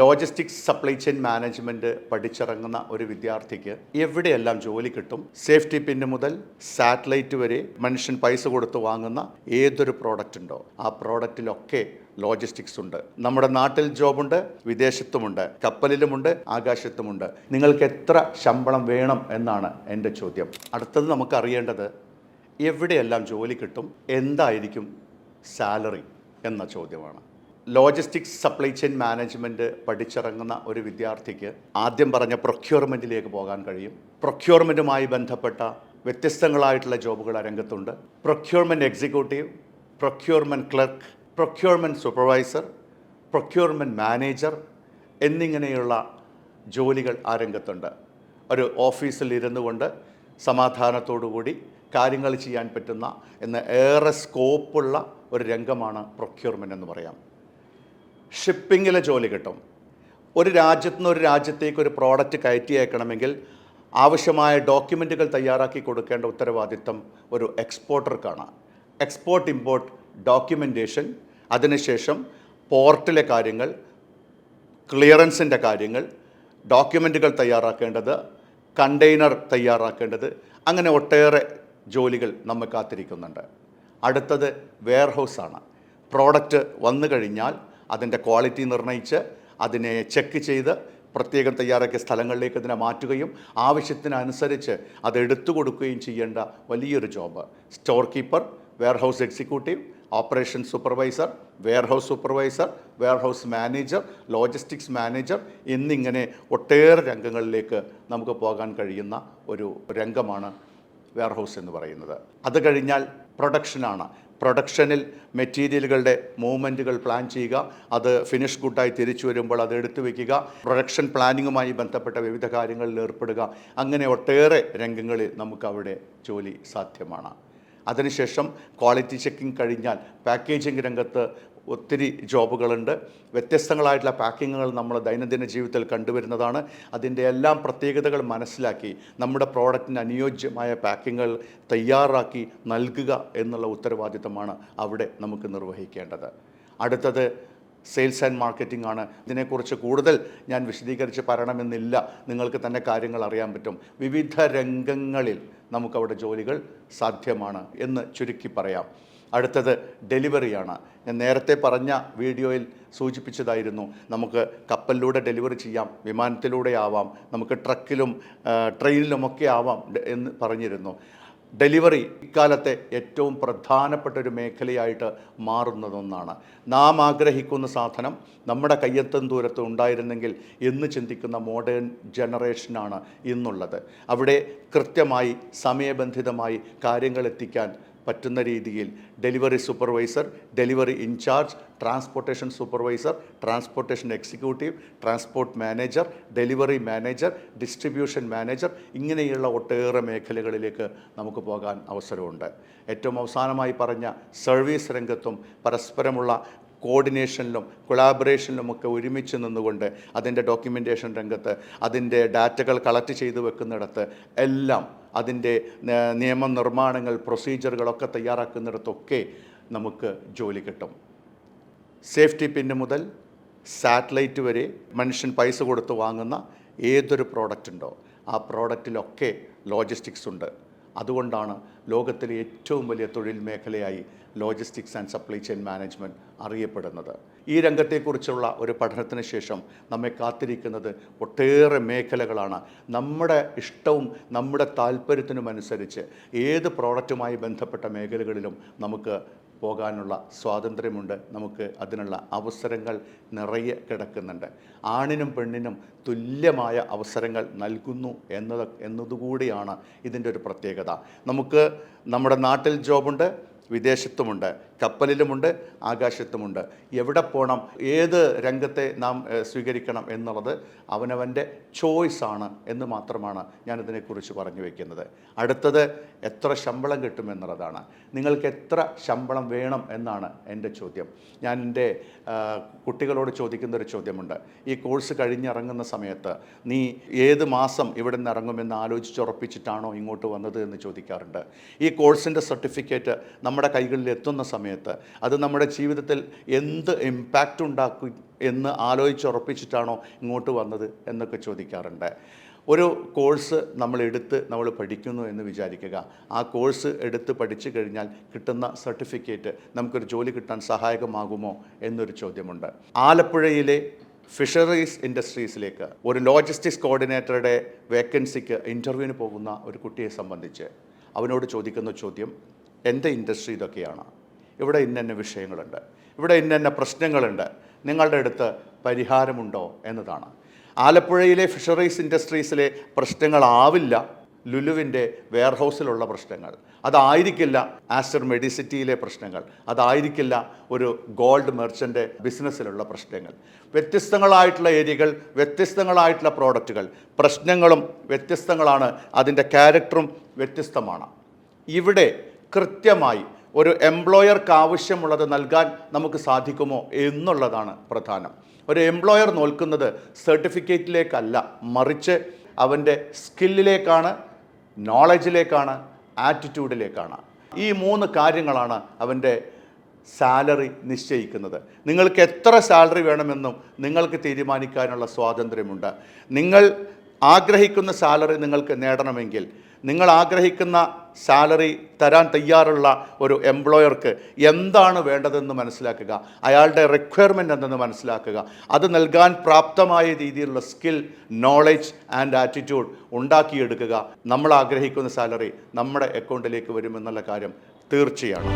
Logistics supply chain management പഠിച്ചിറങ്ങുന്ന ഒരു വിദ്യാർത്ഥിക്ക് എവിടെയെല്ലാം ജോലി കിട്ടും? സേഫ്റ്റി പിന്ന് മുതൽ സാറ്റലൈറ്റ് വരെ മനുഷ്യൻ പൈസ കൊടുത്ത് വാങ്ങുന്ന ഏതൊരു പ്രോഡക്റ്റ് ഉണ്ടോ? ആ പ്രോഡക്റ്റിലൊക്കെ ലോജിസ്റ്റിക്സ് ഉണ്ട്. നമ്മുടെ നാട്ടിൽ ജോബുണ്ട് വിദേശത്തുമുണ്ട് കപ്പലിലുമുണ്ട് ആകാശത്തുമുണ്ട്. നിങ്ങൾക്ക് എത്ര ശമ്പളം വേണം എന്നാണ് എന്റെ ചോദ്യം. അടുത്തത് നമുക്ക് അറിയേണ്ടത് എവിടെയെല്ലാം ജോലി കിട്ടും? എന്തായിരിക്കും സാലറി എന്ന ചോദ്യമാണ്. ലോജിസ്റ്റിക്സ് സപ്ലൈ ചെയിൻ മാനേജ്മെന്റ് പഠിച്ചിറങ്ങുന്ന ഒരു വിദ്യാർത്ഥിക്ക് ആദ്യം പറഞ്ഞ പ്രൊക്യൂർമെന്റിലേക്ക് പോകാൻ കഴിയും. പ്രൊക്യൂർമെന്റുമായി ബന്ധപ്പെട്ട വ്യത്യസ്തങ്ങളായിട്ടുള്ള ജോബുകൾ രംഗത്തുണ്ട്. Procurement executive procurement clerk procurement supervisor procurement manager എന്നിങ്ങനെയുള്ള ജോലികൾ ആ രംഗത്തുണ്ട്. ഒരു ഓഫീസിൽ ഇരുന്നു കൊണ്ട് സമാധാനത്തോടുകൂടി കാര്യങ്ങൾ ചെയ്യാൻ പറ്റുന്ന എന്ന് ഏറെ സ്കോപ്പുള്ള ഒരു രംഗമാണ് പ്രൊക്യൂർമെന്റ് എന്ന് പറയാം. ഷിപ്പിങ്ങിലെ ജോലി കിട്ടും. ഒരു രാജ്യത്തു നിന്ന് ഒരു രാജ്യത്തേക്ക് ഒരു പ്രോഡക്റ്റ് കയറ്റി അയക്കണമെങ്കിൽ ആവശ്യമായ ഡോക്യുമെന്റുകൾ തയ്യാറാക്കി കൊടുക്കേണ്ട ഉത്തരവാദിത്തം ഒരു എക്സ്പോർട്ടർക്കാണ്. എക്സ്പോർട്ട് ഇമ്പോർട്ട് ഡോക്യുമെന്റേഷൻ അതിനുശേഷം പോർട്ടിലെ കാര്യങ്ങൾ ക്ലിയറൻസിന്റെ കാര്യങ്ങൾ ഡോക്യുമെന്റുകൾ തയ്യാറാക്കേണ്ടത് കണ്ടെയ്നർ തയ്യാറാക്കേണ്ടത് അങ്ങനെ ഒട്ടേറെ ജോലികൾ നമ്മൾ കാത്തിരിക്കുന്നുണ്ട്. അടുത്തത് വെയർഹൗസാണ്. പ്രോഡക്റ്റ് വന്നു കഴിഞ്ഞാൽ അതിന്റെ ക്വാളിറ്റി നിർണയിച്ച് അതിനെ ചെക്ക് ചെയ്ത് പ്രത്യേകം തയ്യാറാക്കിയ സ്ഥലങ്ങളിലേക്ക് അതിനെ മാറ്റുകയും ആവശ്യത്തിനനുസരിച്ച് അത് എടുത്തു കൊടുക്കുകയും ചെയ്യേണ്ട വലിയൊരു job. Store keeper warehouse executive operation supervisor warehouse supervisor warehouse manager logistics manager എന്നിങ്ങനെ ഒട്ടേറെ രംഗങ്ങളിലേക്ക് നമുക്ക് പോകാൻ കഴിയുന്ന ഒരു രംഗമാണ് വെയർഹൗസ് എന്ന് പറയുന്നത്. അത് കഴിഞ്ഞാൽ പ്രൊഡക്ഷനാണ്. പ്രൊഡക്ഷനിൽ മെറ്റീരിയലുകളുടെ മൂവ്മെന്റുകൾ പ്ലാൻ ചെയ്യുക. അത് ഫിനിഷ് ഗുഡായി തിരിച്ചു വരുമ്പോൾ അത് എടുത്തു വയ്ക്കുക പ്രൊഡക്ഷൻ പ്ലാനിങ്ങുമായി ബന്ധപ്പെട്ട വിവിധ കാര്യങ്ങളിൽ ഏർപ്പെടുക. അങ്ങനെ ഒട്ടേറെ രംഗങ്ങളിൽ നമുക്ക് അവിടെ ജോലി സാധ്യമാണ്. അതിനുശേഷം ക്വാളിറ്റി ചെക്കിംഗ് കഴിഞ്ഞാൽ പാക്കേജിംഗ് രംഗത്ത് ഒത്തിരി ജോബുകളുണ്ട്. വ്യത്യസ്തങ്ങളായിട്ടുള്ള പാക്കിങ്ങുകൾ നമ്മൾ ദൈനംദിന ജീവിതത്തിൽ കണ്ടുവരുന്നതാണ്. അതിന്റെ എല്ലാം പ്രത്യേകതകൾ മനസ്സിലാക്കി നമ്മുടെ പ്രോഡക്റ്റിന് അനുയോജ്യമായ പാക്കിങ്ങുകൾ തയ്യാറാക്കി നൽകുക എന്നുള്ള ഉത്തരവാദിത്തമാണ് അവിടെ നമുക്ക് നിർവഹിക്കേണ്ടത്. അടുത്തത് സെയിൽസ് ആൻഡ് മാർക്കറ്റിംഗ് ആണ്. ഇതിനെക്കുറിച്ച് കൂടുതൽ ഞാൻ വിശദീകരിച്ച് പറയണമെന്നില്ല. നിങ്ങൾക്ക് തന്നെ കാര്യങ്ങൾ അറിയാൻ പറ്റും. വിവിധ രംഗങ്ങളിൽ നമുക്കവിടെ ജോലികൾ സാധ്യമാണ് എന്ന് ചുരുക്കി പറയാം. അടുത്തത് ഡെലിവറിയാണ്. ഞാൻ നേരത്തെ പറഞ്ഞ വീഡിയോയിൽ സൂചിപ്പിച്ചതായിരുന്നു നമുക്ക് കപ്പലിലൂടെ ഡെലിവറി ചെയ്യാം വിമാനത്തിലൂടെ ആവാം നമുക്ക് ട്രക്കിലും ട്രെയിനിലുമൊക്കെ ആവാം എന്ന് പറഞ്ഞിരുന്നു. ഡെലിവറി ഇക്കാലത്തെ ഏറ്റവും പ്രധാനപ്പെട്ട ഒരു മേഖലയായിട്ട് മാറുന്നതൊന്നാണ്. നാം ആഗ്രഹിക്കുന്ന സാധനം നമ്മുടെ കയ്യെത്തും ദൂരത്ത് ഉണ്ടായിരുന്നെങ്കിൽ എന്ന് ചിന്തിക്കുന്ന മോഡേൺ ജനറേഷനാണ് ഇന്നുള്ളത്. അവിടെ കൃത്യമായി സമയബന്ധിതമായി കാര്യങ്ങൾ എത്തിക്കാൻ പറ്റുന്ന രീതിയിൽ delivery supervisor delivery incharge transportation supervisor transportation executive transport manager delivery manager distribution manager ഇങ്ങനെയുള്ള ഒട്ടേറെ മേഖലകളിലേക്ക് നമുക്ക് പോകാൻ അവസരമുണ്ട്. ഏറ്റവും അവസാനമായി പറഞ്ഞ സർവീസ് രംഗത്തും പരസ്പരമുള്ള കോർഡിനേഷനിലും കൊളാബറേഷനിലും ഒക്കെ ഒരുമിച്ച് നിന്നുകൊണ്ട് അതിന്റെ ഡോക്യുമെന്റേഷൻ രംഗത്ത് അതിന്റെ ഡാറ്റകൾ കളക്ട് ചെയ്ത് വെക്കുന്നിടത്ത് എല്ലാം അതിന്റെ നിയമനിർമ്മാണങ്ങൾ പ്രൊസീജിയറുകളൊക്കെ തയ്യാറാക്കുന്നിടത്തൊക്കെ നമുക്ക് ജോലി കിട്ടും. സേഫ്റ്റി പിന്ന് മുതൽ സാറ്റലൈറ്റ് വരെ മനുഷ്യൻ പൈസ കൊടുത്ത് വാങ്ങുന്ന ഏതൊരു പ്രോഡക്റ്റ് ഉണ്ടോ ആ പ്രോഡക്റ്റിലൊക്കെ ലോജിസ്റ്റിക്സ് ഉണ്ട്. അതുകൊണ്ടാണ് ലോകത്തിലെ ഏറ്റവും വലിയ തൊഴിൽ മേഖലയായി logistics and supply chain management അറിയപ്പെടുന്നത്. ഈ രംഗത്തെക്കുറിച്ചുള്ള ഒരു പഠനത്തിന് ശേഷം നമ്മെ കാത്തിരിക്കുന്നത് ഒട്ടേറെ മേഖലകളാണ്. നമ്മുടെ ഇഷ്ടവും നമ്മുടെ താല്പര്യത്തിനുമനുസരിച്ച് ഏത് പ്രോഡക്റ്റുമായി ബന്ധപ്പെട്ട മേഖലകളിലും നമുക്ക് പോകാനുള്ള സ്വാതന്ത്ര്യമുണ്ട്. നമുക്ക് അതിനുള്ള അവസരങ്ങൾ നിറയെ കിടക്കുന്നുണ്ട്. ആണിനും പെണ്ണിനും തുല്യമായ അവസരങ്ങൾ നൽകുന്നു എന്നത് എന്നതുകൂടിയാണ് ഇതിന്റെ ഒരു പ്രത്യേകത. നമുക്ക് നമ്മുടെ നാട്ടിൽ ജോബുണ്ട്. വിദേശത്തുമുണ്ട് കപ്പലിലുമുണ്ട് ആകാശത്തുമുണ്ട്. എവിടെ പോകണം ഏത് രംഗത്തെ നാം സ്വീകരിക്കണം എന്നുള്ളത് അവനവന്റെ ചോയ്സാണ് എന്ന് മാത്രമാണ് ഞാനിതിനെക്കുറിച്ച് പറഞ്ഞു വയ്ക്കുന്നത് അടുത്തത് എത്ര ശമ്പളം കിട്ടുമെന്നുള്ളതാണ് നിങ്ങൾക്ക് എത്ര ശമ്പളം വേണം എന്നാണ് എന്റെ ചോദ്യം. ഞാൻ എന്റെ കുട്ടികളോട് ചോദിക്കുന്ന ഒരു ചോദ്യമുണ്ട്. ഈ കോഴ്സ് കഴിഞ്ഞിറങ്ങുന്ന സമയത്ത് നീ ഏത് മാസം ഇവിടെ നിന്ന് ഇറങ്ങുമെന്ന് ആലോചിച്ചുറപ്പിച്ചിട്ടാണോ ഇങ്ങോട്ട് വന്നത് എന്ന് ചോദിക്കാറുണ്ട്. ഈ കോഴ്സിന്റെ സർട്ടിഫിക്കറ്റ് നമ്മൾ നമ്മുടെ കൈകളിൽ എത്തുന്ന സമയത്ത് അത് നമ്മുടെ ജീവിതത്തിൽ എന്ത് ഇമ്പാക്റ്റ് ഉണ്ടാക്കും എന്ന് ആലോചിച്ചുറപ്പിച്ചിട്ടാണോ ഇങ്ങോട്ട് വന്നത് എന്നൊക്കെ ചോദിക്കാറുണ്ട്. ഒരു കോഴ്സ് നമ്മൾ എടുത്ത് നമ്മൾ പഠിക്കുന്നു എന്ന് വിചാരിക്കുക. ആ കോഴ്സ് എടുത്ത് പഠിച്ചു കഴിഞ്ഞാൽ കിട്ടുന്ന സർട്ടിഫിക്കറ്റ് നമുക്കൊരു ജോലി കിട്ടാൻ സഹായകമാകുമോ എന്നൊരു ചോദ്യമുണ്ട്. ആലപ്പുഴയിലെ ഫിഷറീസ് ഇൻഡസ്ട്രീസിലേക്ക് ഒരു ലോജിസ്റ്റിക്സ് കോർഡിനേറ്ററുടെ വേക്കൻസിക്ക് ഇന്റർവ്യൂവിന് പോകുന്ന ഒരു കുട്ടിയെ സംബന്ധിച്ച് അവനോട് ചോദിക്കുന്ന ചോദ്യം എന്റെ ഇൻഡസ്ട്രി ഇതൊക്കെയാണ്? ഇവിടെ ഇന്ന വിഷയങ്ങളുണ്ട്. ഇവിടെ ഇന്ന പ്രശ്നങ്ങളുണ്ട്. നിങ്ങളുടെ അടുത്ത് പരിഹാരമുണ്ടോ എന്നതാണ്. ആലപ്പുഴയിലെ ഫിഷറീസ് ഇൻഡസ്ട്രീസിലെ പ്രശ്നങ്ങളാവില്ല. ലുലുവിന്റെ വെയർഹൗസിലുള്ള പ്രശ്നങ്ങൾ. അതായിരിക്കില്ല ആസ്റ്റർ മെഡിസിറ്റിയിലെ പ്രശ്നങ്ങൾ. അതായിരിക്കില്ല ഒരു ഗോൾഡ് മെർച്ചന്റ് ബിസിനസ്സിലുള്ള പ്രശ്നങ്ങൾ. വ്യത്യസ്തങ്ങളായിട്ടുള്ള ഏരിയകൾ വ്യത്യസ്തങ്ങളായിട്ടുള്ള പ്രോഡക്റ്റുകൾ. പ്രശ്നങ്ങളും വ്യത്യസ്തങ്ങളാണ്. അതിന്റെ ക്യാരക്ടറും വ്യത്യസ്തമാണ്. ഇവിടെ കൃത്യമായി ഒരു എംപ്ലോയർക്ക് ആവശ്യമുള്ളത് നൽകാൻ നമുക്ക് സാധിക്കുമോ എന്നുള്ളതാണ് പ്രധാനം. ഒരു എംപ്ലോയർ നോൽക്കുന്നത് സർട്ടിഫിക്കറ്റിലേക്കല്ല മറിച്ച് അവന്റെ സ്കില്ലിലേക്കാണ് നോളജിലേക്കാണ് ആറ്റിറ്റ്യൂഡിലേക്കാണ് ഈ മൂന്ന് കാര്യങ്ങളാണ് അവന്റെ സാലറി നിശ്ചയിക്കുന്നത്. നിങ്ങൾക്ക് എത്ര സാലറി വേണമെന്നും നിങ്ങൾക്ക് തീരുമാനിക്കാനുള്ള സ്വാതന്ത്ര്യമുണ്ട്. നിങ്ങൾ ആഗ്രഹിക്കുന്ന സാലറി നിങ്ങൾക്ക് നേടണമെങ്കിൽ നിങ്ങൾ ആഗ്രഹിക്കുന്ന സാലറി തരാൻ തയ്യാറുള്ള ഒരു എംപ്ലോയർക്ക് എന്താണ് വേണ്ടതെന്ന് മനസ്സിലാക്കുക. അയാളുടെ റിക്വയർമെന്റ് എന്തെന്ന് മനസ്സിലാക്കുക. അത് നൽകാൻ പ്രാപ്തമായ രീതിയിലുള്ള സ്കിൽ നോളജ് ആൻഡ് ആറ്റിറ്റ്യൂഡ് ഉണ്ടാക്കിയെടുക്കുക. നമ്മൾ ആഗ്രഹിക്കുന്ന സാലറി നമ്മുടെ അക്കൗണ്ടിലേക്ക് വരുമെന്നുള്ള കാര്യം തീർച്ചയാണ്.